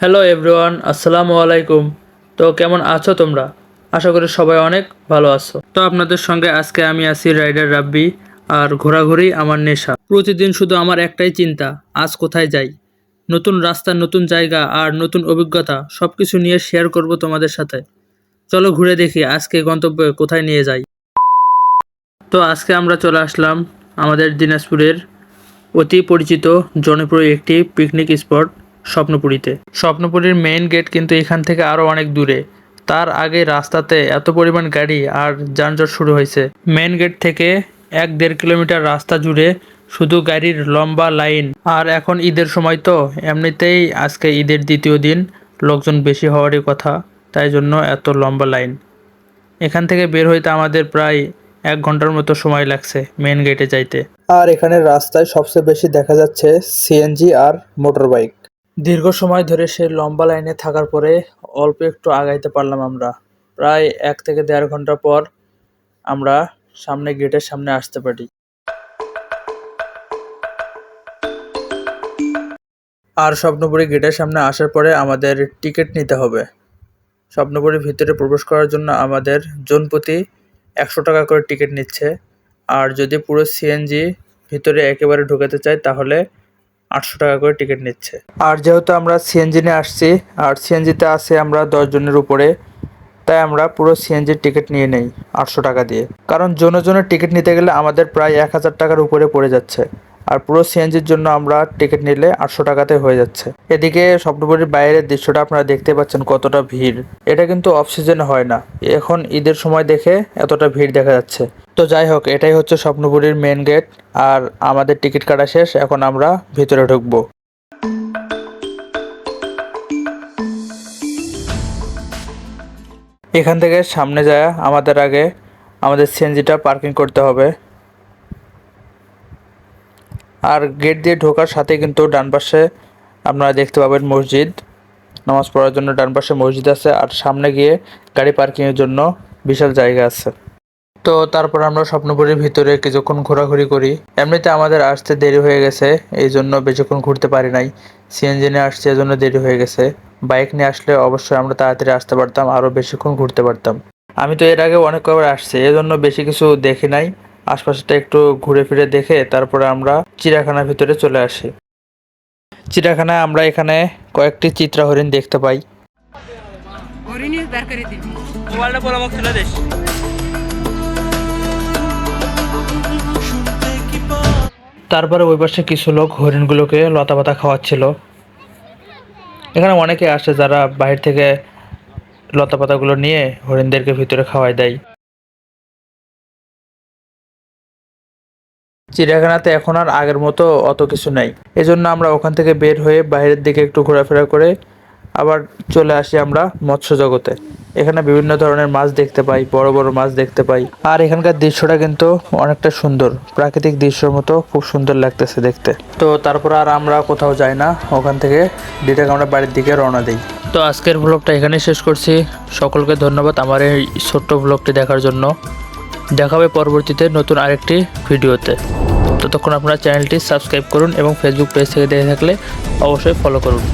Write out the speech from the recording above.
Hello everyone আসসালামু আলাইকুম। তো কেমন আছো তোমরা? আশা করি সবাই অনেক ভালো আছো। তো আপনাদের সঙ্গে আজকে আমি আছি রাইডার রাব্বি আর ঘোরাঘুরি আমার নেশা। প্রতিদিন শুধু আমার একটাই চিন্তা, আজ কোথায় যাই? নতুন রাস্তা, নতুন জায়গা আর নতুন অভিজ্ঞতা সব কিছু নিয়ে শেয়ার করব তোমাদের সাথে। চলো ঘুরে দেখি আজকে গন্তব্যে কোথায় নিয়ে যাই। তো আজকে আমরা চলে আসলাম আমাদের দিনাজপুরের অতি পরিচিত জনপ্রিয় একটি পিকনিক স্পট স্বপ্নপুরীতে। স্বপ্নপুরীর মেইন গেট কিন্তু এখান থেকে আরও অনেক দূরে। তার আগে রাস্তাতে এত পরিমাণ গাড়ি আর যানজট শুরু হয়েছে। মেইন গেট থেকে এক দেড় কিলোমিটার রাস্তা জুড়ে শুধু গাড়ির লম্বা লাইন আর এখন ঈদের সময় তো, এমনিতেই আজকে ঈদের দ্বিতীয় দিন, লোকজন বেশি হওয়ারই কথা। তাই জন্য এত লম্বা লাইন এখান থেকে বের হইতে আমাদের প্রায় এক ঘণ্টার মতো সময় লাগছে মেন গেটে যাইতে। আর এখানে রাস্তায় সবচেয়ে বেশি দেখা যাচ্ছে সিএনজি আর মোটর বাইক দীর্ঘ সময় ধরে সেই লম্বা লাইনে থাকার পরে অল্প একটু আগাইতে পারলাম আমরা। প্রায় এক থেকে দেড় ঘণ্টা পর আমরা সামনে গেটের সামনে আসতে পারি। আর স্বপ্নপুরী গেটের সামনে আসার পরে আমাদের টিকিট নিতে হবে। স্বপ্নপুরীর ভিতরে প্রবেশ করার জন্য আমাদের জনপ্রতি একশো টাকা করে টিকিট নিচ্ছে। আর যদি পুরো সিএনজি ভিতরে একেবারে ঢুকাতে চাই তাহলে আটশো টাকা করে টিকিট নিচ্ছে। আর যেহেতু আমরা সিএনজি নিয়ে আসছি, আর সিএনজিতে আছে আমরা দশজনের উপরে, তাই আমরা পুরো সিএনজির টিকিট নিয়ে নেই আটশো টাকা দিয়ে। কারণ জনের জন্য টিকিট নিতে গেলে আমাদের প্রায় এক হাজার টাকার উপরে পড়ে যাচ্ছে। আর পুরো সিএনজির জন্য আমরা টিকিট নিলে আটশো টাকাতে হয়ে যাচ্ছে। এদিকে স্বপ্নপুরীর বাইরের দৃশ্যটা আপনারা দেখতে পাচ্ছেন কতটা ভিড়। এটা কিন্তু অফ সিজনে হয় না। এখন ঈদের সময় দেখে এতটা ভিড় দেখা যাচ্ছে। তো যাই হোক, এটাই হচ্ছে স্বপ্নপুরীর মেন গেট আর আমাদের টিকিট কাটা শেষ। এখন আমরা ভিতরে ঢুকবো। এখান থেকে সামনে যায় আমাদের আগে আমাদের সিএনজিটা পার্কিং করতে হবে। আর গেট দিয়ে ঢোকার সাথে কিন্তু ডান পাশে আপনারা দেখতে পাবেন মসজিদ। নামাজ পড়ার জন্য ডান পাশে মসজিদ আছে আর সামনে গিয়ে গাড়ি পার্কিংয়ের জন্য বিশাল জায়গা আছে। তো তারপর আমরা স্বপ্নপুরীর ভিতরে কিছুক্ষণ ঘোরাঘুরি করি। এমনিতে আমাদের আসতে দেরি হয়ে গেছে, এই জন্য বেশিক্ষণ ঘুরতে পারি নাই। সিএনজি নিয়ে আসছে এজন্য দেরি হয়ে গেছে। বাইক নিয়ে আসলে অবশ্যই আমরা তাড়াতাড়ি আসতে পারতাম, আরও বেশিক্ষণ ঘুরতে পারতাম। আমি তো এর আগে অনেক কবার আসছি এজন্য বেশি কিছু দেখি নাই। আশপাশটা একটু ঘুরে ফিরে দেখে তারপরে আমরা চিড়িয়াখানার ভিতরে চলে আসি। চিড়িয়াখানায় আমরা এখানে কয়েকটি চিত্রা হরিণ দেখতে পাই। তারপরে ওই পাশে কিছু লোক হরিণগুলোকে লতা পাতা খাওয়াচ্ছিল। এখানে অনেকে আসে যারা বাইরে থেকে লতা পাতাগুলো নিয়ে হরিণদেরকে ভিতরে খাওয়াই দেয়। চিড়িয়াখানাতে এখন আর আগের মতো অত কিছু নাই। এজন্য আমরা ওখান থেকে বের হয়ে বাইরের দিকে একটু ঘোরাফেরা করে আবার চলে আসি আমরা মৎস্য জগতে এখানে বিভিন্ন ধরনের মাছ দেখতে পাই, বড় বড় মাছ দেখতে পাই। আর এখানকার দৃশ্যটা কিন্তু অনেকটা সুন্দর। প্রাকৃতিক দৃশ্যের মতো খুব সুন্দর লাগতেছে দেখতে। তো তারপর আর আমরা কোথাও যাই না, ওখান থেকে ডিরেক্ট আমরা বাড়ির দিকে রওনা দিই। তো আজকের ব্লগটা এখানেই শেষ করছি। সকলকে ধন্যবাদ আমার এই ছোট্ট ব্লগটি দেখার জন্য। দেখাবে পরবর্তীতে নতুন আরেকটি ভিডিওতে। ততক্ষণ আপনারা চ্যানেলটি সাবস্ক্রাইব করুন এবং ফেসবুক পেজ থেকে দেখে থাকলে অবশ্যই ফলো করুন।